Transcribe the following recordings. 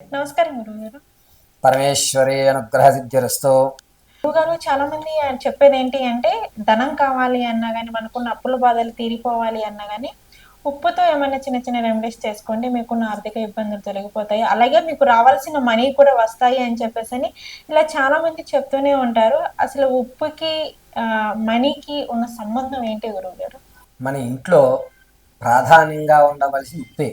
నమస్కారం గురువు గారు పరమేశ్వరి అనుగ్రహ సిద్ధిరస్తు గురువు గారు చాలా మంది చెప్పేది ఏంటి అంటే ధనం కావాలి అన్నా కానీ మనకున్న అప్పుల బాధలు తీరిపోవాలి అన్నా కానీ ఉప్పుతో ఏమైనా చిన్న చిన్న రెమెడీస్ చేసుకోండి. మీకున్న ఆర్థిక ఇబ్బందులు తొలగిపోతాయి. అలాగే మీకు రావాల్సిన మనీ కూడా వస్తాయి అని చెప్పేసి అని ఇలా చాలా మంది చెప్తూనే ఉంటారు. అసలు ఉప్పుకి మనీకి ఉన్న సంబంధం ఏంటి గురువు గారు మన ఇంట్లో ప్రాధాన్యంగా ఉండవలసిన ఉప్పే.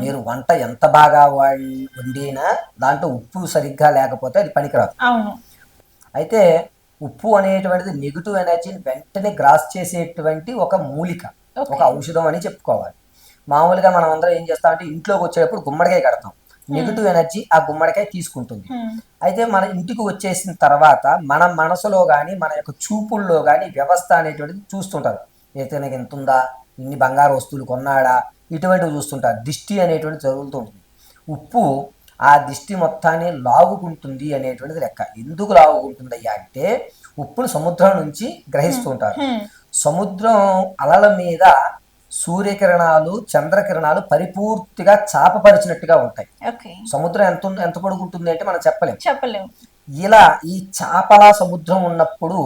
మీరు వంట ఎంత బాగా వాడి- వండినా దాంట్లో ఉప్పు సరిగ్గా లేకపోతే అది పనికిరాదు. అవును. అయితే ఉప్పు అనేటువంటిది నెగిటివ్ ఎనర్జీని వెంటనే గ్రాస్ చేసేటువంటి ఒక మూలిక. ఒక ఔషధం అని చెప్పుకోవాలి. మామూలుగా మనం అందరం ఏం చేస్తామంటే ఇంట్లోకి వచ్చేటప్పుడు గుమ్మడికాయ కడతాం. నెగిటివ్ ఎనర్జీ ఆ గుమ్మడికాయ తీసుకుంటుంది. అయితే మన ఇంటికి వచ్చేసిన తర్వాత మన మనసులో కానీ మన యొక్క చూపుల్లో కానీ వ్యవస్థ అనేటువంటిది చూస్తుంటారు. ఇతనికి ఎంత ఉందా? ఇన్ని బంగారు వస్తువులు కొన్నాడా? ఇటువంటివి చూస్తుంటారు దిష్టి అనేటువంటిది జరుగుతుంటుంది ఉప్పు ఆ దిష్టి మొత్తాన్ని లాగుకుంటుంది అనేటువంటిది లెక్క. ఎందుకు లాగుకుంటుంది అయ్యా అంటే ఉప్పును సముద్రం నుంచి గ్రహిస్తుంటారు హ్మ్. సముద్రం అలల మీద సూర్యకిరణాలు చంద్రకిరణాలు పరిపూర్తిగా చాపపరిచినట్టుగా ఉంటాయి. సముద్రం ఎంత ఎంత పొడుగుంటుంది అంటే మనం చెప్పలేం. చెప్పలేము ఇలా ఈ చాపల సముద్రం ఉన్నప్పుడు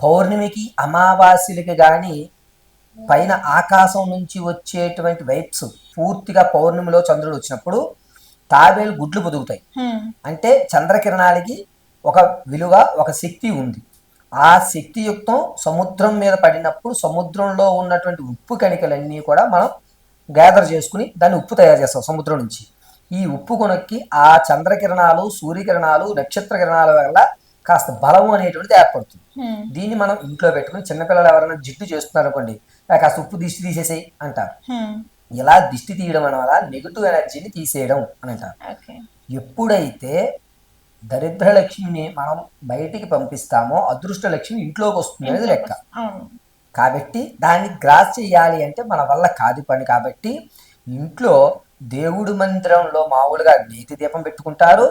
పౌర్ణమికి అమావాస్యలకి కానీ పైన ఆకాశం నుంచి వచ్చేటువంటి వైబ్స్ పూర్తిగా పౌర్ణమిలో చంద్రుడు వచ్చినప్పుడు తాబేలు గుడ్లు పొదుగుతాయి. అంటే చంద్రకిరణాలకి ఒక విలువ ఒక శక్తి ఉంది. ఆ శక్తియుక్తం సముద్రం మీద పడినప్పుడు సముద్రంలో ఉన్నటువంటి ఉప్పు కణికలన్నీ కూడా మనం గ్యాదర్ చేసుకుని దాన్ని ఉప్పు తయారు చేస్తాం సముద్రం నుంచి. ఈ ఉప్పు కొనక్కి ఆ చంద్రకిరణాలు సూర్యకిరణాలు నక్షత్ర కిరణాల వల్ల కాస్త బలం అనేటువంటిది ఏర్పడుతుంది. దీన్ని మనం ఇంట్లో పెట్టుకుని చిన్నపిల్లలు ఎవరైనా జిడ్డు చేస్తున్నారు అనుకోండి "ఆ, కాస్త ఉప్పు దిష్టి తీసేసేయి అంటారు. ఇలా దిష్టి తీయడం వల్ల నెగిటివ్ ఎనర్జీని తీసేయడం అని అంటారు. ఎప్పుడైతే దరిద్ర లక్ష్మిని మనం బయటికి పంపిస్తామో అదృష్ట లక్ష్మి ఇంట్లోకి వస్తుంది అనేది లెక్క. కాబట్టి దాన్ని గ్రాస్ చేయాలి అంటే మన వల్ల కాదు పని. కాబట్టి ఇంట్లో దేవుడి మందిరంలో మామూలుగా నేతి దీపం పెట్టుకుంటారు.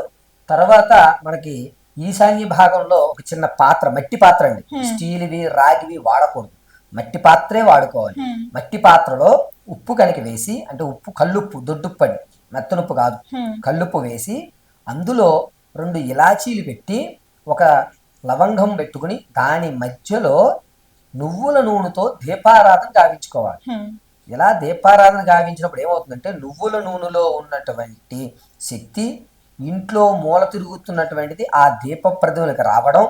తర్వాత మనకి ఈశాన్య భాగంలో ఒక చిన్న పాత్ర మట్టి పాత్ర అండి. స్టీల్వి రాగివి వాడకూడదు. మట్టి పాత్రే వాడుకోవాలి. మట్టి పాత్రలో ఉప్పు కనుక వేసి అంటే ఉప్పు కల్లుప్పు దొడ్డుప్పు అండి. మెత్తనుప్పు కాదు. కల్లుప్పు వేసి అందులో రెండు ఇలాచీలు పెట్టి ఒక లవంగం పెట్టుకుని దాని మధ్యలో నువ్వుల నూనెతో దీపారాధన గావించుకోవాలి. ఇలా దీపారాధన గావించినప్పుడు ఏమవుతుందంటే నువ్వుల నూనెలో ఉన్నటువంటి శక్తి ఇంట్లో మూల తిరుగుతున్నటువంటిది ఆ దీప ప్రతిమలకు రావడం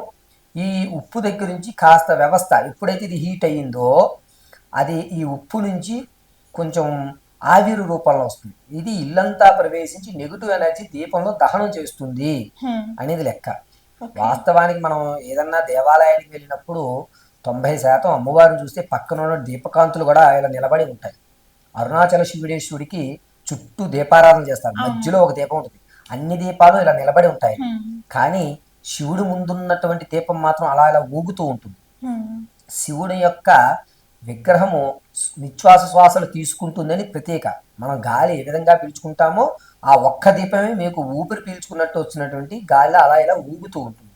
ఈ ఉప్పు దగ్గర నుంచి కాస్త వ్యవస్థ ఎప్పుడైతే ఇది హీట్ అయ్యిందో అది ఈ ఉప్పు నుంచి కొంచెం ఆవిరి రూపంలో వస్తుంది. ఇది ఇల్లంతా ప్రవేశించి నెగిటివ్ ఎనర్జీ దీపంలో దహనం చేస్తుంది హ్మ్. అనేది లెక్క. వాస్తవానికి మనం ఏదన్నా దేవాలయానికి వెళ్ళినప్పుడు తొంభై శాతం అమ్మవారిని చూస్తే పక్కన ఉన్న దీపకాంతులు కూడా ఇలా నిలబడి ఉంటాయి. అరుణాచల శివుడేశ్వరుడికి చుట్టూ దీపారాధన చేస్తారు. మధ్యలో ఒక దీపం ఉంటుంది. అన్ని దీపాలు ఇలా నిలబడి ఉంటాయి. కానీ శివుడు ముందున్నటువంటి దీపం మాత్రం అలా ఇలా ఊగుతూ ఉంటుంది. శివుడి యొక్క విగ్రహము నిశ్వాస శ్వాసలు తీసుకుంటుందని ప్రత్యేక మనం గాలి ఏ విధంగా పీల్చుకుంటామో ఆ ఒక్క దీపమే మీకు ఊపిరి పీల్చుకున్నట్టు వచ్చినటువంటి గాలి అలా ఇలా ఊగుతూ ఉంటుంది.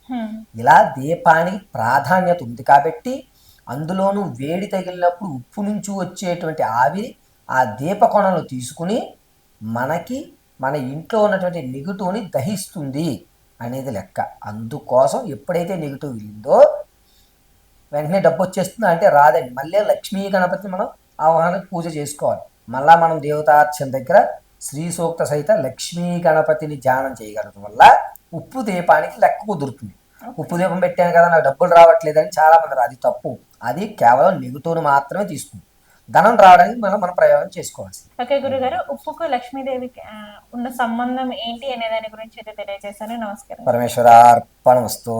ఇలా దీపానికి ప్రాధాన్యత ఉంది కాబట్టి అందులోనూ వేడి తగిలినప్పుడు ఉప్పు నుంచి వచ్చేటువంటి ఆవిరి ఆ దీప కొనలు తీసుకుని మనకి మన ఇంట్లో ఉన్నటువంటి నెగిటివ్ని దహిస్తుంది అనేది లెక్క. అందుకోసం ఎప్పుడైతే నెగిటివ్ వెళ్ళిందో వెంటనే డబ్బు వచ్చేస్తుందా అంటే రాదండి. మళ్ళీ లక్ష్మీ గణపతి మనం ఆవాహన పూజ చేసుకోవాలి. మళ్ళా మనం దేవతార్చన దగ్గర శ్రీ సూక్త సహిత లక్ష్మీ గణపతిని ధ్యానం చేయగలగడం వల్ల ఉప్పు దీపానికి లెక్క కుదురుతుంది. ఉప్పు దీపం పెట్టాను కదా నాకు డబ్బులు రావట్లేదని చాలా మంది రా- అది తప్పు. అది కేవలం నెగిటివ్ని మాత్రమే తీసుకుంది. ధనం రావడానికి మనం మన ప్రయోగం చేసుకోవాల్సింది. ఓకే గురుగారు ఉప్పుకు లక్ష్మీదేవికి ఆ, ఉన్న సంబంధం ఏంటి అనే దాని గురించి అయితే తెలియజేశాను. నమస్కారం. పరమేశ్వరార్పణమస్తు